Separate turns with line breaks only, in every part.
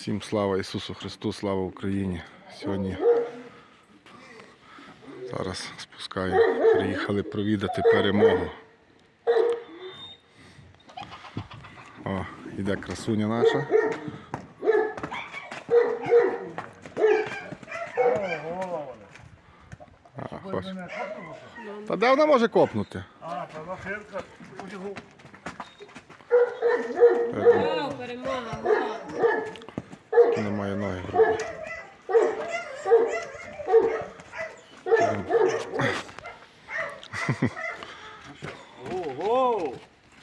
Всім слава Ісусу Христу, слава Україні. Сьогодні зараз спускаю. Приїхали провідати перемогу. О, іде красуня наша. А, хоч. Та де вона може копнути?
А, та.
Вау, перемога.
Тільки немає ноги грубі.
Ого!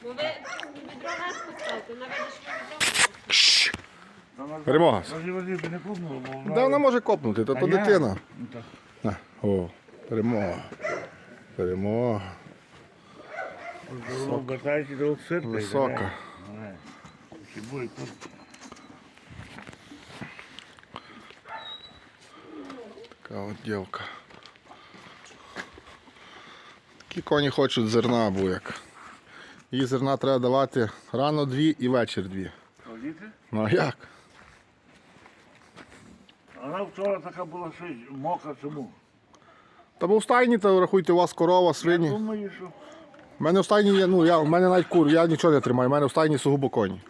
Ну ви відро нас поставте, навіть відро.
Перемога.
Бо вона...
Може копнути? Та то дитина. О, перемога. Перемога.
Катайте.
Висока.
Чи буде тут?
Така от дівка. Такі коні хочуть зерна буяк. Їй зерна треба давати рано дві і вечір дві.
Ходіти?
Ну а як?
Вона вчора така була щось мокра, чому?
Та бо в стайні, то рахуйте, у вас корова,
Я
свині.
думаю, що...
У мене в стайні є, ну я, у мене навіть кур, я нічого не тримаю, у мене в стайні сугубо коні.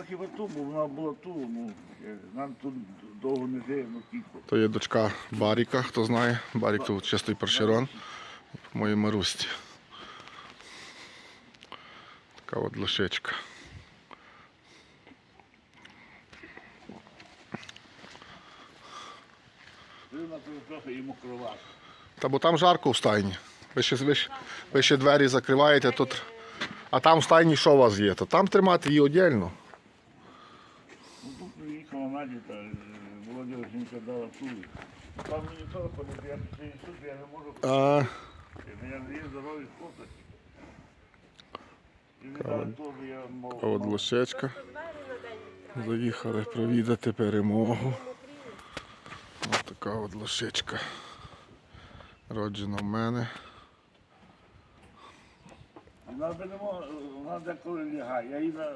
То вона хіба бо вона була ту, ну, е, нам тут довго не жиє, ну кілько.
То є дочка Баріка, хто знає. Барік тут чистий першерон. По моїй Марусті. Така от лошечка.
Трохи і мокрова.
Та бо там жарко в стайні. Ви ще, ви, ще- ви ще двері закриваєте тут. А там в стайні що у вас є? То там тримати її віддільно.
Надя, та е, Володя жінка дала ту. Там мені ходити, я тут, я не можу
А,
Я є здоровий хлопець.
А от лошечка. Заїхали провідати перемогу. Ось така от лошечка. Роджена в мене.
Вона би не могла, вона деколи лягає. Я її на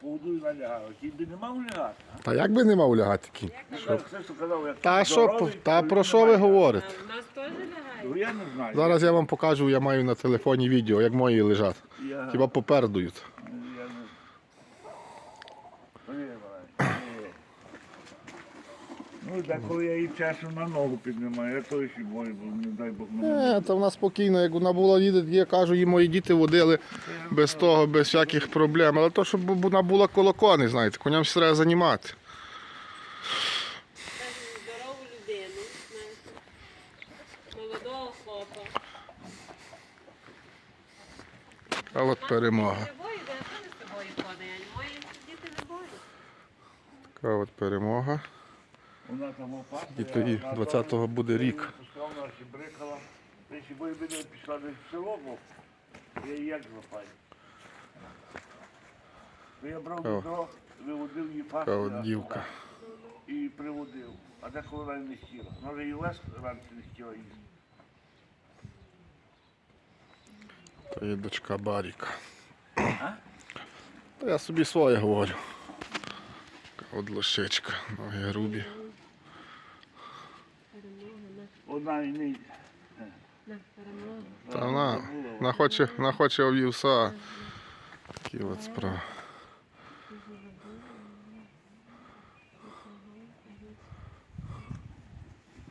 поводу і налягаю. Ті би не мав лягати.
Та як би не мав лягати кінь?
Я все, що казав, як
Та що,
здоровий,
та
то
про що ви
має
говорите?
В нас теж лягає.
Ну, Я не знаю.
Зараз я вам покажу, я маю на телефоні відео, як мої лежать.
Я,
Хіба попередують.
я не... Ну, деколи я її часом на ногу піднімаю, я той ще бою, бо не дай Бог мене.
Е, та вона спокійно, як вона була їде, я кажу, їй мої діти водили без того, без всяких проблем. Але то, щоб вона була коло коней, знаєте, коням все треба займати.
Здорову людину, знаєте. Молодого хлопа.
А от перемога.
Не боїться, я теж з тобою ходить, а мої діти не бояться.
Така от перемога. І тоді 20-го буде рік.
Бої буде пішла десь в село, бо я її як. То я брав відро, виводив її
Така
пасти
от дівка.
і приводив. А деколи вона не хотіла. Може і лес раніше не хотіла їсти.
То є дочка Баріка. Та я собі своє говорю. Така от лошечка, ноги грубі.
Одна і не.
Та вона, вона хоче, вона хоче овівса. Такі от справи.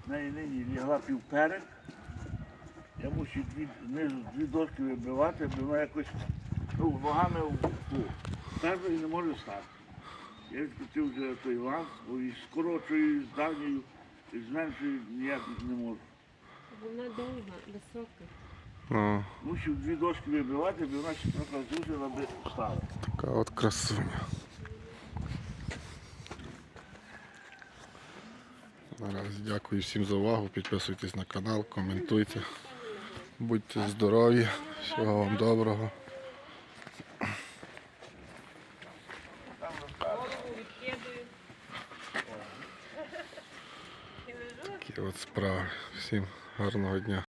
В неї нині лягла півперед. Я мушу дві, знизу дві дошки вибивати, бо вона якось ну, ногами в ту. Перший не може стати. Я відкрутив вже той ланц, бо і скорочую, і з давньою, і зменшую ніяк не можу.
Вона довга, висока.
Ну,
Мусив дві дошки вибивати, бо вона ще трохи зузила би стала.
така от красуня. Наразі дякую всім за увагу. Підписуйтесь на канал, коментуйте. Будьте здорові, всього вам доброго. Такі от справи. Всім гарного дня.